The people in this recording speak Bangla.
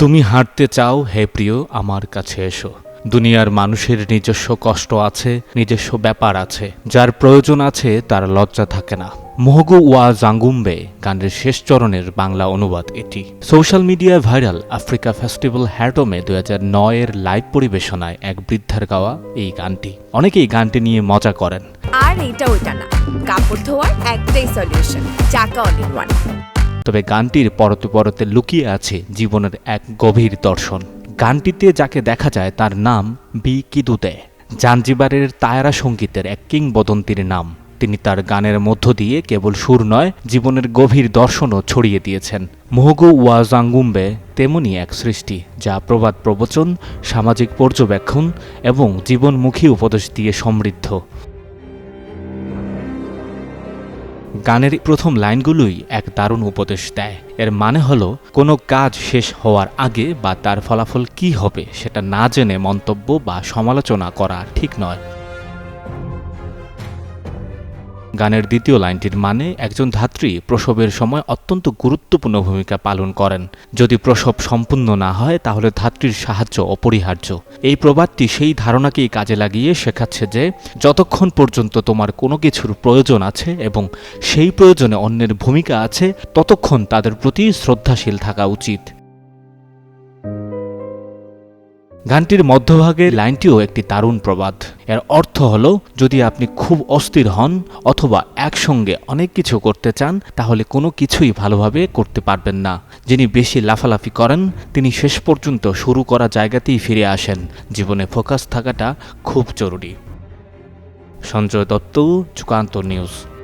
তুমি হাঁটতে চাও, হে প্রিয়, আমার কাছে এসো। দুনিয়ার মানুষের নিজস্ব কষ্ট আছে, নিজস্ব ব্যাপার আছে। যার প্রয়োজন আছে, তার লজ্জা থাকে না। মোহগু ওয়া জাঙ্গুম্বে, গানের শেষ চরণের বাংলা অনুবাদ এটি। সোশ্যাল মিডিয়ায় ভাইরাল আফ্রিকা ফেস্টিভ্যাল হ্যাটমে দু হাজার নয়ের লাইভ পরিবেশনায় এক বৃদ্ধার গাওয়া এই গানটি। অনেকেই গানটি নিয়ে মজা করেন। আর এইটা ওইটা না। কাপড় ধোয়ার একটাই সলিউশন চাকা অল ওয়ান তবে গানটির পরতে পরতে লুকিয়ে আছে জীবনের এক গভীর দর্শন। গানটিতে যাকে দেখা যায় তার নাম বি কিদুতে জাঞ্জিবারের তায়রা সঙ্গীতের এক কিংবদন্তির নাম। তিনি তার গানের মধ্য দিয়ে কেবল সুর নয়, জীবনের গভীর দর্শনও ছড়িয়ে দিয়েছেন। মোহগু ওয়াজাঙ্গুম্বে তেমনই এক সৃষ্টি, যা প্রবাদ প্রবচন, সামাজিক পর্যবেক্ষণ এবং জীবনমুখী উপদেশ দিয়ে সমৃদ্ধ। গানের প্রথম লাইনগুলোই এক দারুণ উপদেশ দেয়। এর মানে হলো, কোনো কাজ শেষ হওয়ার আগে বা তার ফলাফল কি হবে সেটা না জেনে মন্তব্য বা সমালোচনা করা ঠিক নয়। গানের দ্বিতীয় লাইনটির মানে একজন ধাত্রী প্রসবের সময় অত্যন্ত গুরুত্বপূর্ণ ভূমিকা পালন করেন। যদি প্রসব সম্পূর্ণ না হয়, তাহলে ধাত্রীর সাহায্য অপরিহার্য। এই প্রবাদটি সেই ধারণাকেই কাজে লাগিয়ে শেখাচ্ছে যে, যতক্ষণ পর্যন্ত তোমার কোনো কিছুর প্রয়োজন আছে এবং সেই প্রয়োজনে অন্যের ভূমিকা আছে, ততক্ষণ তাদের প্রতি শ্রদ্ধাশীল থাকা উচিত। গানটির মধ্যভাগে লাইনটিও একটি দারুণ প্রবাদ। এর অর্থ হল, যদি আপনি খুব অস্থির হন অথবা একসঙ্গে অনেক কিছু করতে চান, তাহলে কোনো কিছুই ভালোভাবে করতে পারবেন না। যিনি বেশি লাফালাফি করেন, তিনি শেষ পর্যন্ত শুরু করা জায়গাতেই ফিরে আসেন। জীবনে ফোকাস থাকাটা খুব জরুরি। সঞ্জয় দত্ত চুকান্ত নিউজ।